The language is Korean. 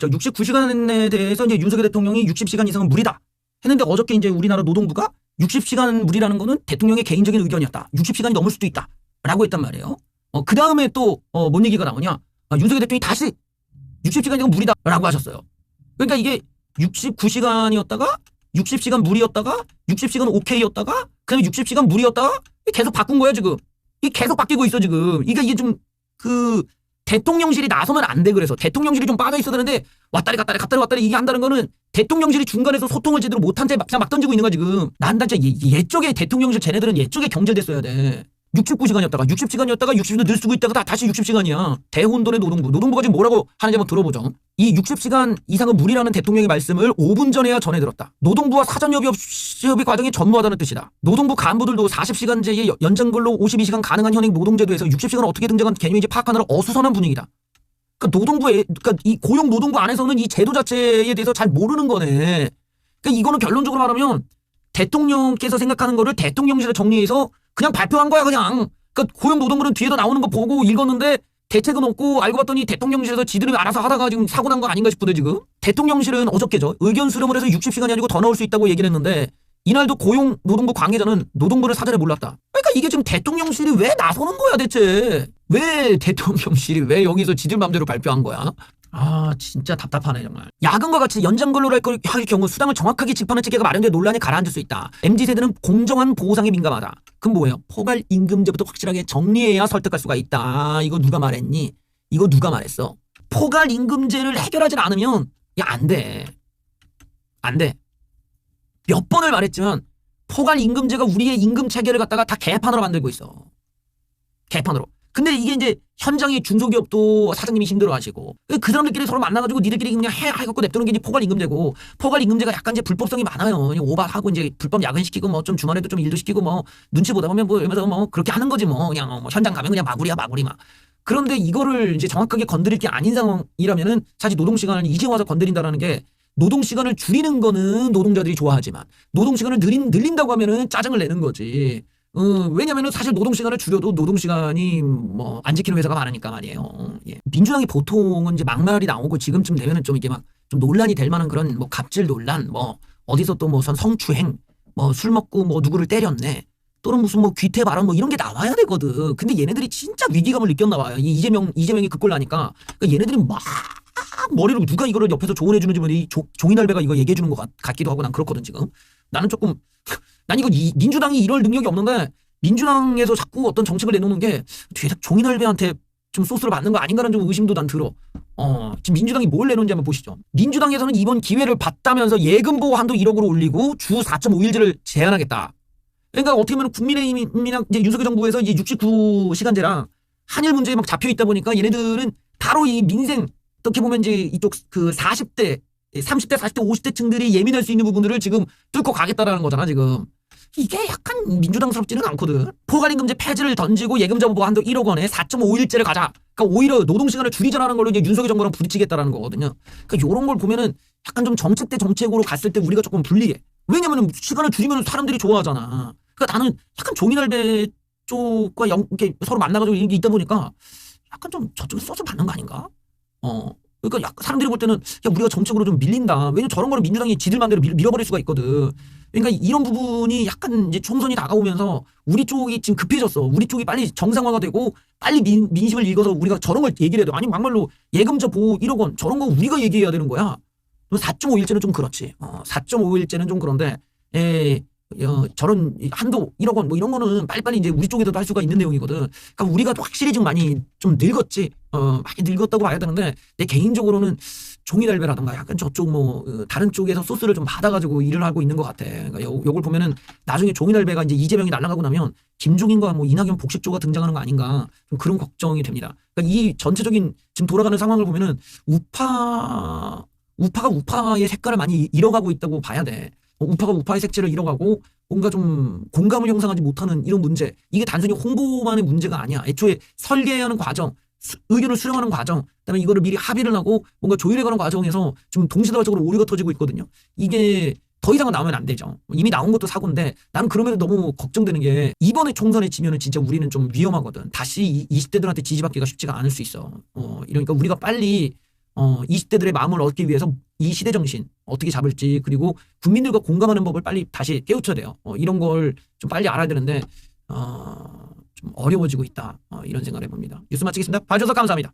아시죠? 69시간에 대해서 이제 윤석열 대통령이 60시간 이상은 무리다. 했는데 어저께 이제 우리나라 노동부가 60시간 무리라는 거는 대통령의 개인적인 의견이었다. 60시간이 넘을 수도 있다. 라고 했단 말이에요. 어, 그 다음에 또, 어, 뭔 얘기가 나오냐. 아, 윤석열 대통령이 다시 60시간이 무리다. 라고 하셨어요. 그러니까 이게 69시간이었다가 60시간 무리였다가 60시간 오케이였다가 그다음에 60시간 무리였다가 계속 바꾼 거야 지금. 이게 계속 바뀌고 있어 지금. 이게 이게 좀그 대통령실이 나서면 안 돼 그래서 대통령실이 좀 빠져 있어야 되는데 왔다리 갔다리 갔다리 왔다리 이게 한다는 거는 대통령실이 중간에서 소통을 제대로 못한 채 막, 그냥 막 던지고 있는 거야 지금. 난 진짜 예, 예쪽에 대통령실 쟤네들은 예쪽에 경질됐어야 돼. 69시간이었다가 60시간이었다가 60시간 늘 쓰고 있다가 다 다시 60시간이야. 대혼돈의 노동부. 노동부가 지금 뭐라고 하는지 한번 들어보죠. 이 60시간 이상은 무리라는 대통령의 말씀을 5분 전에야 전해 들었다. 노동부와 사전협의 협의 과정이 전무하다는 뜻이다. 노동부 간부들도 40시간제의 연장근로 52시간 가능한 현행 노동제도에서 60시간 어떻게 등장한 개념인지 파악하느라 어수선한 분위기다. 그러니까 노동부에 그러니까 이 고용 노동부 안에서는 이 제도 자체에 대해서 잘 모르는 거네. 그러니까 이거는 결론적으로 말하면 대통령께서 생각하는 거를 대통령실에 정리해서 그냥 발표한 거야 그냥. 그러니까 고용 노동부는 뒤에도 나오는 거 보고 읽었는데 대책은 없고 알고 봤더니 대통령실에서 지들이 알아서 하다가 지금 사고 난 거 아닌가 싶은데 지금. 대통령실은 어저께죠. 의견 수렴을 해서 60시간이 아니고 더 나올 수 있다고 얘기를 했는데 이날도 고용 노동부 관계자는 노동부를 사전에 몰랐다. 그러니까 이게 지금 대통령실이 왜 나서는 거야 대체. 왜 대통령실이 왜 여기서 지들 맘대로 발표한 거야? 아 진짜 답답하네 정말. 야근과 같이 연장근로를 할, 경우 수당을 정확하게 짚어는 체계가 마련돼 논란이 가라앉을 수 있다. MZ세대는 공정한 보상에 민감하다. 그럼 뭐예요? 포괄 임금제부터 확실하게 정리해야 설득할 수가 있다. 이거 누가 말했니? 이거 누가 말했어? 포괄 임금제를 해결하지 않으면 야 안돼. 안돼. 몇 번을 말했지만 포괄 임금제가 우리의 임금 체계를 갖다가 다 개판으로 만들고 있어. 개판으로 근데 이게 이제 현장의 중소기업도 사장님이 힘들어하시고 그 사람들끼리 서로 만나가지고 니들끼리 그냥 해 해갖고 냅두는 게 이제 포괄 임금제고 포괄 임금제가 약간 이제 불법성이 많아요. 오바하고 이제 불법 야근 시키고 뭐 좀 주말에도 좀 일도 시키고 뭐 눈치 보다 보면 뭐 이러면서 뭐 그렇게 하는 거지 뭐 그냥 뭐 현장 가면 그냥 마구리야 마구리 막. 그런데 이거를 이제 정확하게 건드릴 게 아닌 상황이라면은 사실 노동 시간을 이제 와서 건드린다라는 게 노동 시간을 줄이는 거는 노동자들이 좋아하지만 노동 시간을 늘린, 늘린다고 하면은 짜증을 내는 거지. 어, 왜냐면은 사실 노동 시간을 줄여도 노동 시간이 뭐 안 지키는 회사가 많으니까 말이에요. 예. 민주당이 보통은 이제 막말이 나오고 지금쯤 되면은 좀 이게 막 좀 논란이 될 만한 그런 뭐 갑질 논란, 뭐 어디서 또 무슨 성추행, 뭐 술 먹고 뭐 누구를 때렸네. 또는 무슨 뭐 귀태 발언 뭐 이런 게 나와야 되거든. 근데 얘네들이 진짜 위기감을 느꼈나 봐요. 이 이재명 이재명이 그꼴 나니까 그러니까 얘네들이 막 머리로 누가 이거를 옆에서 조언해 주는지 조- 종이날배가 이거 얘기해 주는 것 같, 같기도 하고 난 그렇거든 지금. 나는 조금 난 이거 이, 민주당이 이럴 능력이 없는데 민주당에서 자꾸 어떤 정책을 내놓는 게 뒤에서 종이날배한테 좀 소스를 받는 거 아닌가라는 좀 의심도 난 들어. 어, 지금 민주당이 뭘 내놓는지 한번 보시죠. 민주당에서는 이번 기회를 봤다면서 예금 보호 한도 1억으로 올리고 주 4.5일제를 제한하겠다. 그러니까 어떻게 보면 국민의힘이랑 이제 윤석열 정부에서 이제 69시간제랑 한일 문제에 막 잡혀 있다 보니까 얘네들은 바로 이 민생 어떻게 보면 이제 이쪽 그 40대, 30대, 40대, 50대 층들이 예민할 수 있는 부분들을 지금 뚫고 가겠다라는 거잖아, 지금. 이게 약간 민주당스럽지는 않거든. 포괄임금제 폐지를 던지고 예금자 보호 한도 1억 원에 4.5일제를 가자. 그러니까 오히려 노동시간을 줄이자라는 걸로 이제 윤석열 정부랑 부딪히겠다라는 거거든요. 그러니까 이런 걸 보면은 약간 좀 정책 대 정책으로 갔을 때 우리가 조금 불리해. 왜냐면은 시간을 줄이면 사람들이 좋아하잖아. 그러니까 나는 약간 종이날배 쪽과 영, 이렇게 서로 만나가지고 이게 있다 보니까 약간 좀 저쪽에 소스 받는 거 아닌가? 어. 그러니까 약간 사람들이 볼 때는 야 우리가 정책으로 좀 밀린다. 왜냐면 저런 거를 민주당이 지들 마음대로 밀, 밀어버릴 수가 있거든. 그러니까 이런 부분이 약간 이제 총선이 다가오면서 우리 쪽이 지금 급해졌어. 우리 쪽이 빨리 정상화가 되고 빨리 민, 민심을 읽어서 우리가 저런 걸 얘기를 해도 아니 막말로 예금자 보호 1억 원 저런 거 우리가 얘기해야 되는 거야. 4.5일제는 좀 그렇지. 어, 4.5일제는 좀 그런데 에, 어, 저런 한도 1억 원 뭐 이런 거는 빨리빨리 이제 우리 쪽에서도 할 수가 있는 내용이거든. 그러니까 우리가 확실히 좀 많이 좀 늙었지. 어, 많이 늙었다고 봐야 되는데 내 개인적으로는 종이달배라던가 약간 저쪽 뭐 어, 다른 쪽에서 소스를 좀 받아가지고 일을 하고 있는 것 같아. 그러니까 요, 요걸 보면은 나중에 종이달배가 이제 이재명이 날아가고 나면 김종인과 뭐 이낙연 복식조가 등장하는 거 아닌가 좀 그런 걱정이 됩니다. 그러니까 이 전체적인 지금 돌아가는 상황을 보면은 우파 우파가 우파의 색깔을 많이 잃어가고 있다고 봐야 돼. 어, 우파가 우파의 색채를 잃어가고 뭔가 좀 공감을 형성하지 못하는 이런 문제. 이게 단순히 홍보만의 문제가 아니야. 애초에 설계하는 과정, 수- 의견을 수렴하는 과정, 그다음에 이거를 미리 합의를 하고 뭔가 조율해가는 과정에서 지금 동시다발적으로 오류가 터지고 있거든요. 이게 더 이상은 나오면 안 되죠. 이미 나온 것도 사고인데 나는 그럼에도 너무 걱정되는 게 이번에 총선에 지면은 진짜 우리는 좀 위험하거든. 다시 이 20대들한테 지지받기가 쉽지가 않을 수 있어. 어, 이러니까 우리가 빨리 어, 20대들의 마음을 얻기 위해서 이 시대 정신 어떻게 잡을지 그리고 국민들과 공감하는 법을 빨리 다시 깨우쳐야 돼요. 어, 이런 걸 좀 빨리 알아야 되는데 어, 좀 어려워지고 있다. 어, 이런 생각을 해봅니다. 뉴스 마치겠습니다. 봐주셔서 감사합니다.